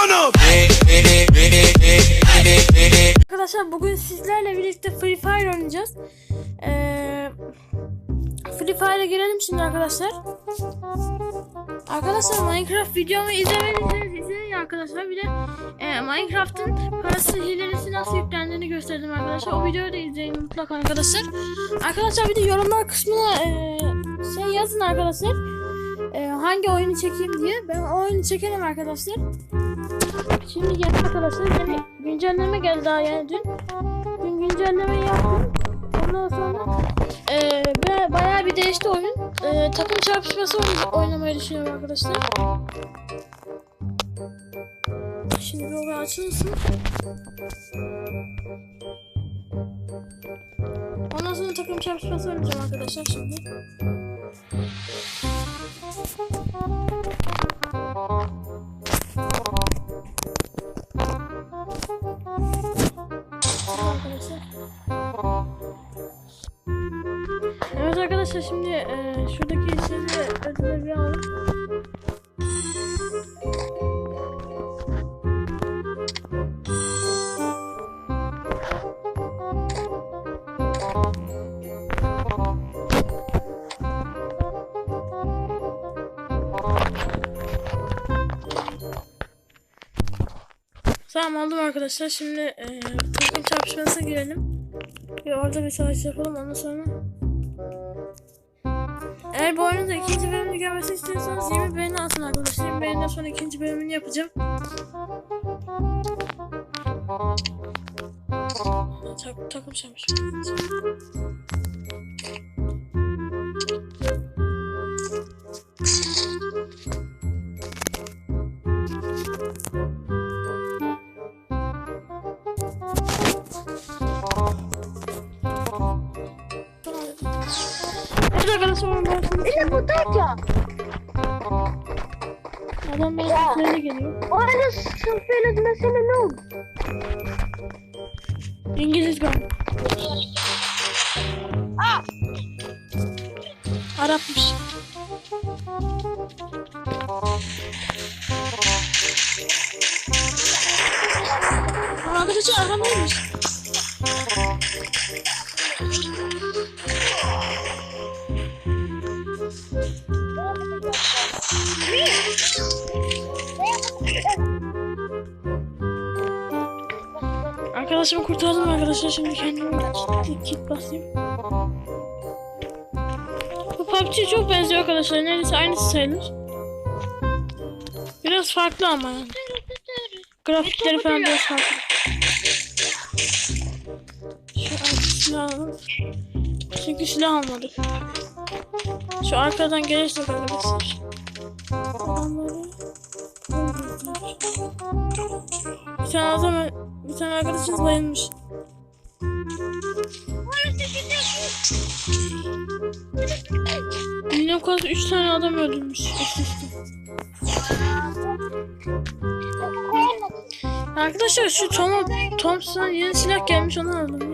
Up. Arkadaşlar bugün sizlerle birlikte Free Fire oynayacağız. Ee, Free Fire'a girelim şimdi arkadaşlar. Arkadaşlar Minecraft videomu izlemediyseniz izleyin arkadaşlar. Bir de e, Minecraft'ın parası hilesi nasıl yüklendiğini gösterdim arkadaşlar. O videoyu da izleyin mutlaka arkadaşlar. Arkadaşlar bir de yorumlar kısmına e, şey yazın arkadaşlar. E, hangi oyunu çekeyim diye. Ben o oyunu çekerim arkadaşlar. Şimdi geldi arkadaşlar. Yeni güncelleme geldi daha yani dün. Dün güncelleme yaptım. Ondan sonra be- bayağı bir değişti oyun. Eee takım çarpışması oyn- oynamayı düşünüyorum arkadaşlar. Şimdi bir olay açılsın. Ondan sonra takım çarpışması oynayacağım arkadaşlar şimdi. Tamam aldım arkadaşlar. Şimdi e, takım çarpışmasına girelim. Bir orada bir savaş yapalım ondan sonra. Eğer bu oyunun ikinci bölümünü görmesini istiyorsanız 20 beğeni atın arkadaşlar. 20 beğeniden sonra ikinci bölümünü yapacağım. Tak, takım çarpışması. Arkadaşlar ben şimdi Beni bu ya. adam bana sesleri geliyor. O öyle sınıf mesele ne oldu? İngiliz gal. Arapmış. Aa, Arkadaşlar arkamdaymış. Arkadaşımı arkadaşlar. Şimdi kendime bir kit basayım. Bu PUBG çok benziyor arkadaşlar. Neredeyse aynısı sayılır. Biraz farklı ama yani. Grafikleri falan biraz farklı. Şu silah alalım. Çünkü silah almadık. Şu arkadan gelirsek arkadaşlar. Bir tane adam, bir tane arkadaşımız bayılmış. Milyon koz 3 tane adam öldürmüş. Arkadaşlar şu Tom Thompson yeni silah gelmiş onu aldım.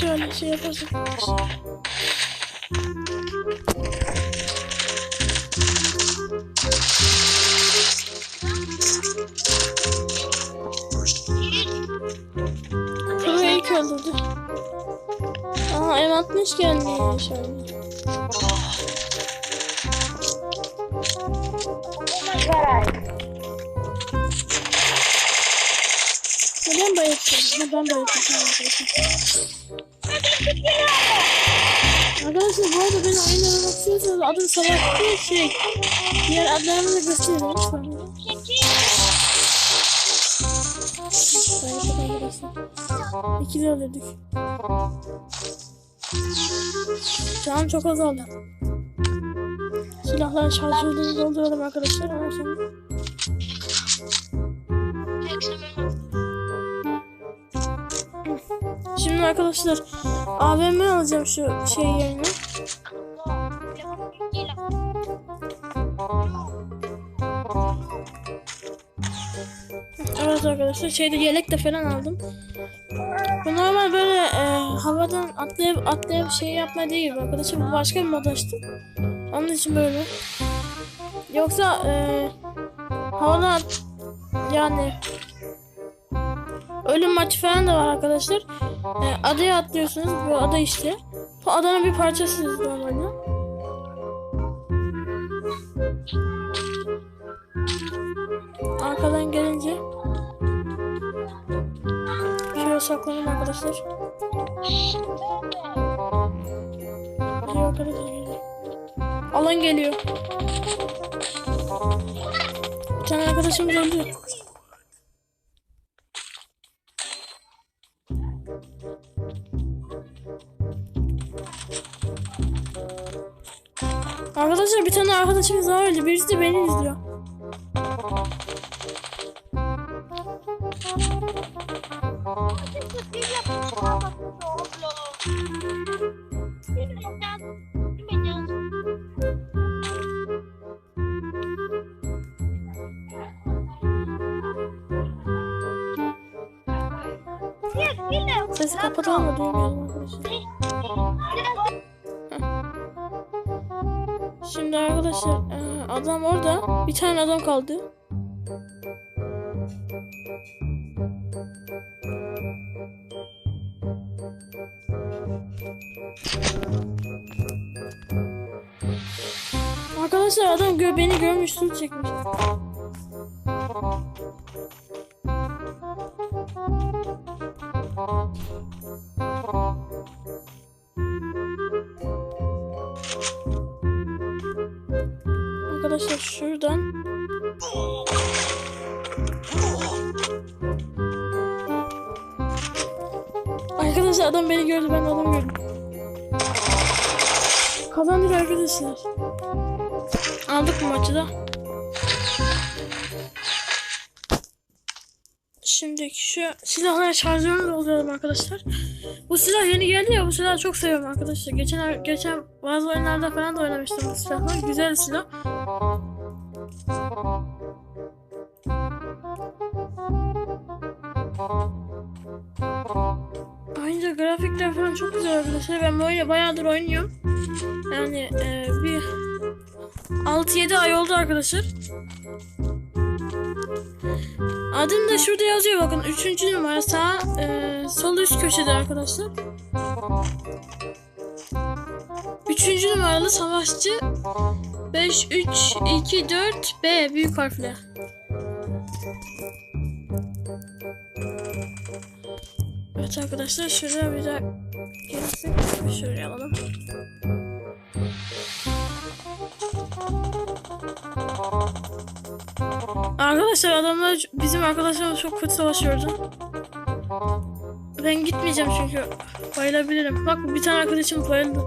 Şöyle şey yaparız arkadaşlar. Kuru ilk öldürdü. Aa M60 geldi şöyle. Neden bayılttın? Neden bayılttın? Arkadaşlar bu arada beni oyunlara bakıyorsanız adım Salak değil şey. Diğer adlarımı da gösteririm lütfen. İkili öldürdük. Canım çok azaldı. Silahların şarjörlerini dolduralım arkadaşlar. Ondan sonra arkadaşlar AVM alacağım şu şey yerine. Evet arkadaşlar şeyde yelek de falan aldım. Bu normal böyle e, havadan atlayıp atlayıp şey yapma değil arkadaşlar. Bu başka bir mod. Onun için böyle. Yoksa e, havadan yani ölüm maçı falan da var arkadaşlar. E, adaya atlıyorsunuz. Bu ada işte. Bu adanın bir parçasınız normalde. Arkadan gelince Şöyle. Geliyor arkadaşlar geliyor. Alan geliyor. Bir tane arkadaşımız öldü. Arkadaşlar bir tane arkadaşımız daha öldü. Birisi de beni izliyor. Sesi kapatalım da duymayalım arkadaşlar. Şimdi arkadaşlar e, adam orada. Bir tane adam kaldı. Arkadaşlar adam gö beni görmüş su çekmiş. Adam beni gördü ben gördüm. Kazandık arkadaşlar. Aldık bu maçı da. Şimdi şu silahlara şarjörünü dolduralım arkadaşlar. Bu silah yeni geldi ya bu silahı çok seviyorum arkadaşlar. Geçen geçen bazı oyunlarda falan da oynamıştım bu silahla. Güzel silah. Ayrıca grafikler falan çok güzel arkadaşlar. Ben oyunu bayağıdır oynuyorum. Yani e, bir 6-7 ay oldu arkadaşlar. Adım da şurada yazıyor bakın. Üçüncü numara sağ e, sol üst köşede arkadaşlar. Üçüncü numaralı savaşçı 5 3 2 4 B büyük harfle. Evet arkadaşlar şuraya bir daha gelirsek şuraya alalım. Arkadaşlar adamlar bizim arkadaşlarımız çok kötü savaşıyordu. Ben gitmeyeceğim çünkü bayılabilirim. Bak bir tane arkadaşım bayıldı.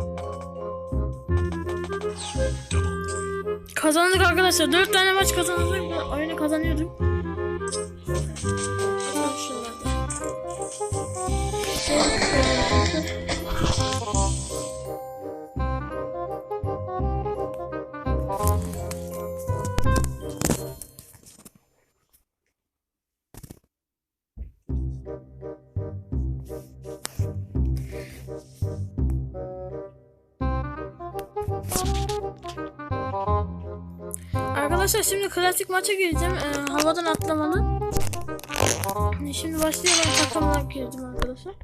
Kazandık arkadaşlar. 4 tane maç kazandık. Oyunu kazanıyorduk. Arkadaşlar şimdi klasik maça gireceğim. Ee, havadan atlamalı. Şimdi başlayalım. Takımlar girdim arkadaşlar.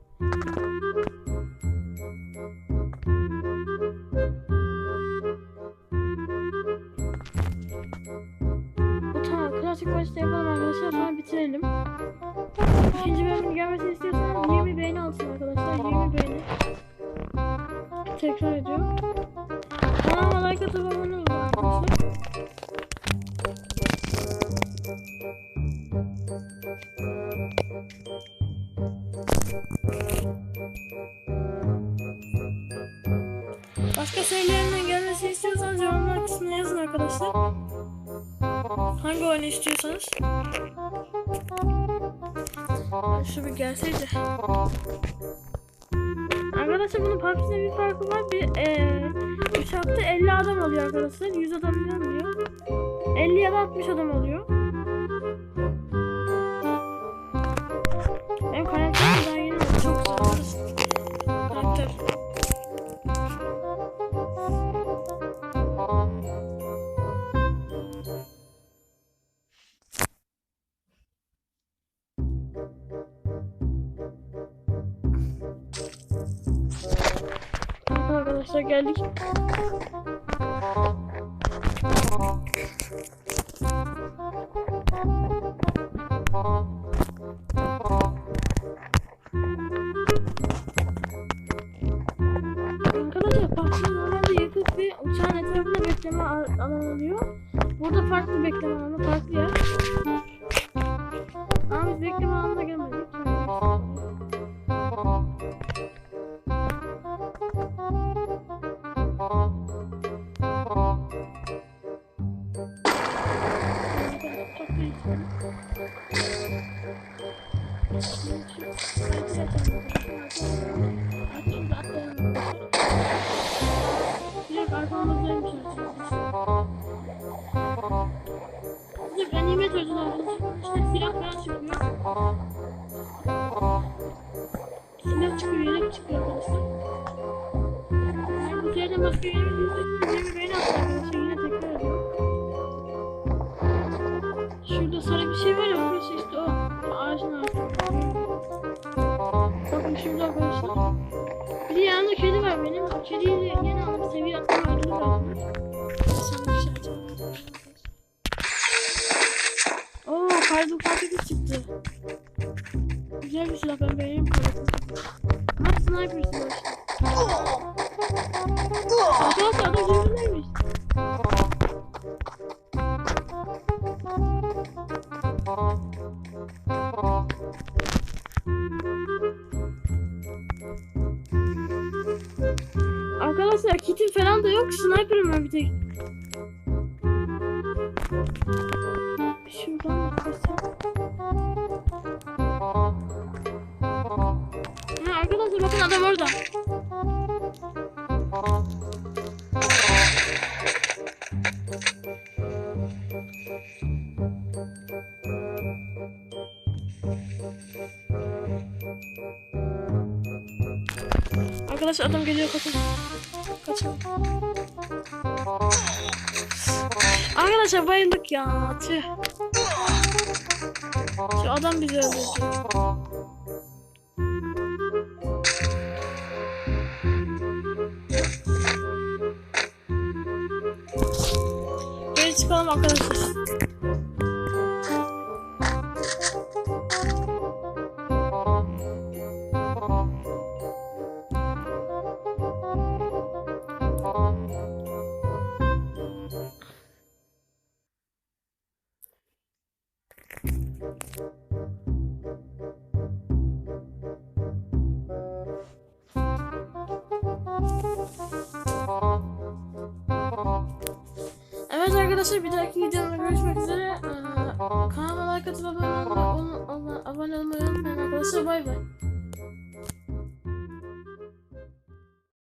Tamam klasik maçta yapalım arkadaşlar. Sonra bitirelim. İkinci bölümün gelmesini istiyorsanız 20 beğeni alsın arkadaşlar. 20 beğeni. Tekrar ediyorum. Kanalıma like atıp abone Hangi oyunu istiyorsanız. Şu bir gelseydi. Arkadaşlar bunun PUBG'de bir farkı var. Bir eee uçakta 50 adam oluyor arkadaşlar. 100 adam oluyor. 50 ya da 60 adam oluyor. Arkadaşlar geldik. Arkadaşlar parkta normalde yakıt ve uçağın etrafında bekleme alanı oluyor. Burada farklı bekleme alanı, farklı yer. Ganimet ödülü. İşte silah falan çıkıyor. Silah çıkıyor, yelek çıkıyor arkadaşlar. Bu yerden başka Şurada arkadaşlar. Bir de yanında kedi var benim. O kediyi de yeni alıp seviye atlama ödülü var. Sen bir şey açalım. Oo karbon patatesi çıktı. Güzel bir silah ben beğeniyorum karbon Ama sniper silah. Arkadaşlar adam Tek. Şuradan bakırsam. Ha, arkadaşlar bakın adam orada. Arkadaşlar adam geliyor kaçın. Arkadaşlar bayıldık ya. Tüh. Şu adam bizi öldürdü. Geri çıkalım arkadaşlar. Arkadaşlar bir dahaki videoda görüşmek üzere. Ee, kanalıma like atıp abone olmayı, abone olmayı unutmayın arkadaşlar. Bay bay.